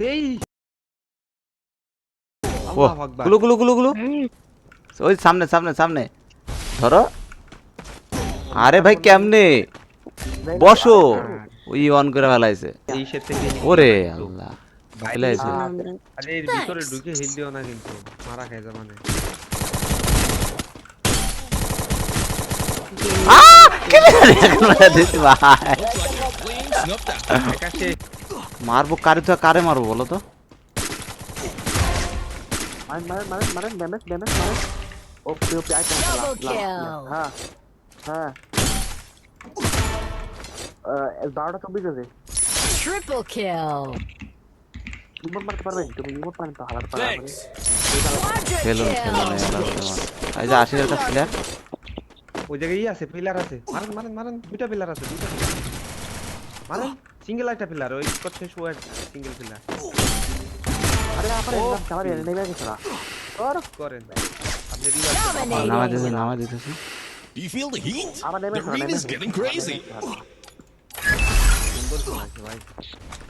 এই ও গুলো গুলো গুলো গুলো ওই সামনে সামনে সামনে ধরো আরে ভাই কেমনে বসো ওই অন করে ফেলাইছে এই সে থেকে ওরে আল্লাহ ফেলাইছে আরে এর ভিতরে ঢুকে হিল দিও না কিন্তু মারা খাই যাবে মানে দিছি ভাই একা সে মারবো কারে তো কারে মারবো বলো তো? মারেন মারেন মারেন মারেন ড্যামেজ ড্যামেজ মারেন। ওপি ওপি আইটেম Double হ্যাঁ হ্যাঁ। বারোটা চব্বিশ আছে মারতে পারবেন তুমি রিমোট মারেন তো হালার পারা খেলুন খেলুন এই যে আশির একটা প্লেয়ার ওই জায়গায় ই আছে পিলার আছে। মারেন মারেন মারেন। দুইটা পিলার আছে দুইটা মারেন। সিঙ্গেল একটা পিলার ওই করছে শুয়ে সিঙ্গেল পিলার আরে আপনি আমার নেমে গেছে না আর করেন আপনি নামা দিতেছি নামা দিতেছি Do you feel the heat? আমার নেমে The ring is getting crazy. করে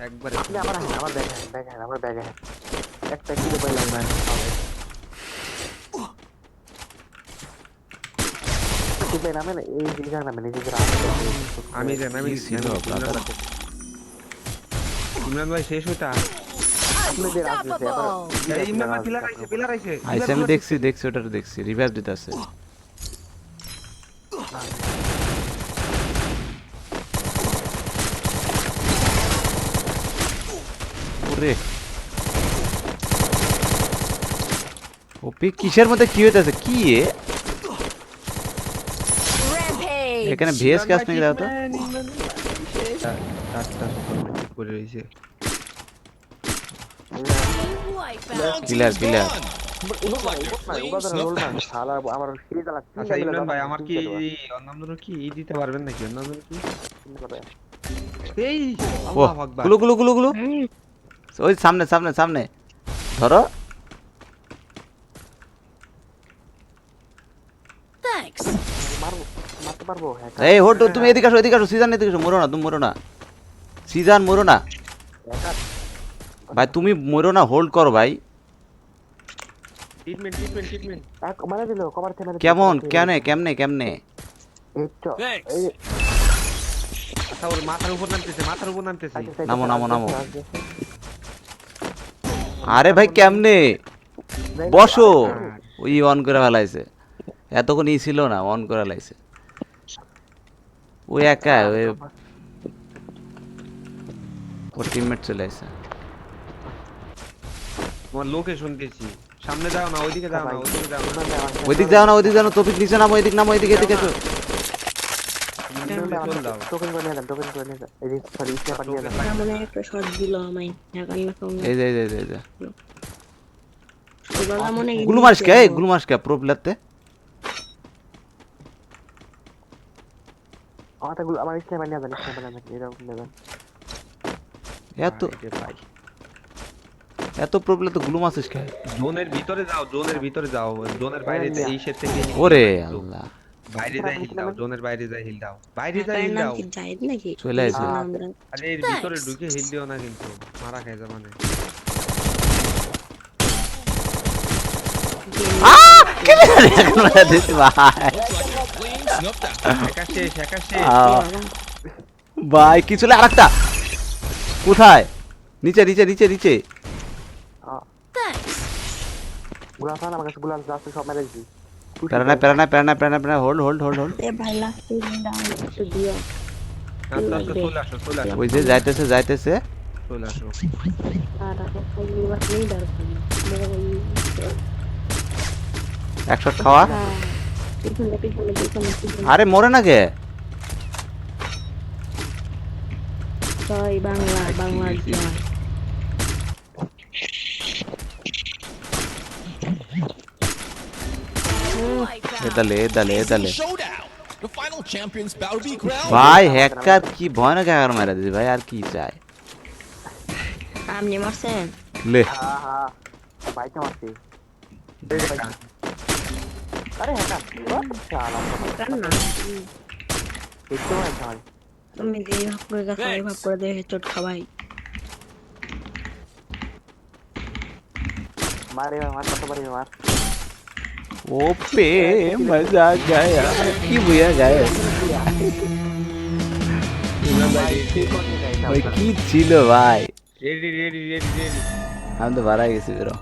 একবারে আমার হ্যাঁ আমার ব্যাগে হ্যাঁ ব্যাগে হ্যাঁ আমার ব্যাগে হ্যাঁ একটা কিলো পাইলাম না আমি জান আমি কি? ইমরান ভাই শেষ হইতা। আপনাদের আসবে আবার Unstoppable. এই ইমরান ভাই পিলার আইছে। পিলার আইছে আইসে আমি দেখছি দেখছি ওটা দেখছি রিভাইভ দিতেছে। ওরে। ওপি কিসের মধ্যে কি হইতাছে? কি এ? Rampage. এখানে ভেস ক্যাশ নাকি দাও তো? কিলার কিলার আচ্ছা ইমরান ভাই আমার কি অন্যান্য কি ই দিতে পারবেন নাকি? অন্যান্য কি? এই গুলো গুলো গুলো গুলো। ওই সামনে সামনে সামনে। ধরো। হ্যাঁ এই হোট তুমি এদিকে আসো এদিকে আসো। সিজন এদিকে আসো মরো না তুমি মরো না। সিজন মরো না। ভাই তুমি মরো না হোল্ড করো ভাই। ট্রিটমেন্ট ট্রিটমেন্ট ট্রিটমেন্ট এক মারা দিল কভার থেকে মারা দিল, কেমন। কেনে কেমনে কেমনে? আচ্ছা ওর মাথার উপর নামতেছে মাথার উপর নামতেছে। আচ্ছা, নামো, নামো, নামো। আরে ভাই কেমনে? বসো। ওই অন করে ফেলাইছে। এতক্ষণ ই ছিল না অন করে ফেলাইছে। ওই একা ওই ওর টিমমেট চলে আসছে তোমার লোকেশন দিয়েছি সামনে যাও না ওইদিকে যাও না ওইদিকে যাও না ওইদিক যাও না ওইদিক যাও না তপিক নিচে নামো ওইদিক নামো ওইদিকে এদিকে এসো আমার করে করে এই যে, স্ন্যাপার নিয়ে যান। একটা শট দিল আমায় ঢাকার না কম এই যে এই যে এই যে, এই যে ওইগুলা গুলু মাস কে গুলু মাস কে প্রো প্লেয়ারতে আমারটা গুলো- আমার স্ন্যাপার নিয়ে যান, স্ন্যাপার নিয়ে যান, এরকম নিয়ে যান। এত ভাই? এত প্রো প্লেয়ার তো গুলু মাসিস কে জোনের ভিতরে যাও জোনের ভিতরে যাও। জোনের বাইরে হ্যাঁ, এই সেট থেকে ওরে আল্লাহ। বাইরে যাই হিল দাও জোনের বাইরে যাই হিল দাও। বাইরে যাই হিল দাও। নাকি? চলে আসে আরে এর ভিতরে ঢুকে হিল দিও না কিন্তু মারা খাই যাবে মানে। ভাই কি চলে? আরেকটা। কোথায়? নিচে নিচে নিচে নিচে। Thanks. আমার কাছে গুলাম আছে, সব মেরে দিছি। প্যারানা প্যারানা প্যারানা প্যারানা প্যারানা হোল্ড হোল্ড হোল্ড হোল্ড এ ভাই লাস্ট ডাউন একটু দিও। আস্তে আস্তে চলে আসো চলে আসো। ওই যে যাইতেছে যাইতেছে। চলে আসো। খাওয়া। পিছনে। আরে মরে না কে? The final champions bout to be crowned. ভাই হ্যাকার কি ভয়ানক হ্যাকার মারা দিছে ভাই আর কি চাই আপনি মারছেন লে হা, হা। বাইকে মারছি। এই যে বাইকে। আরে হ্যাঁ না। শালা, কার না দেখতে পাই না ভাই। তুমি যে ভাগ করে গেছো ওই ভাগ করে দেখে চোট খাবাই মার এবার মার কত পারি মার ওপে মজা গায়া কি বুয়া গায়া ভাই কি ছিল ভাই রেডি রেডি রেডি রেডি আমি তো বাড়াই গেছি বেরো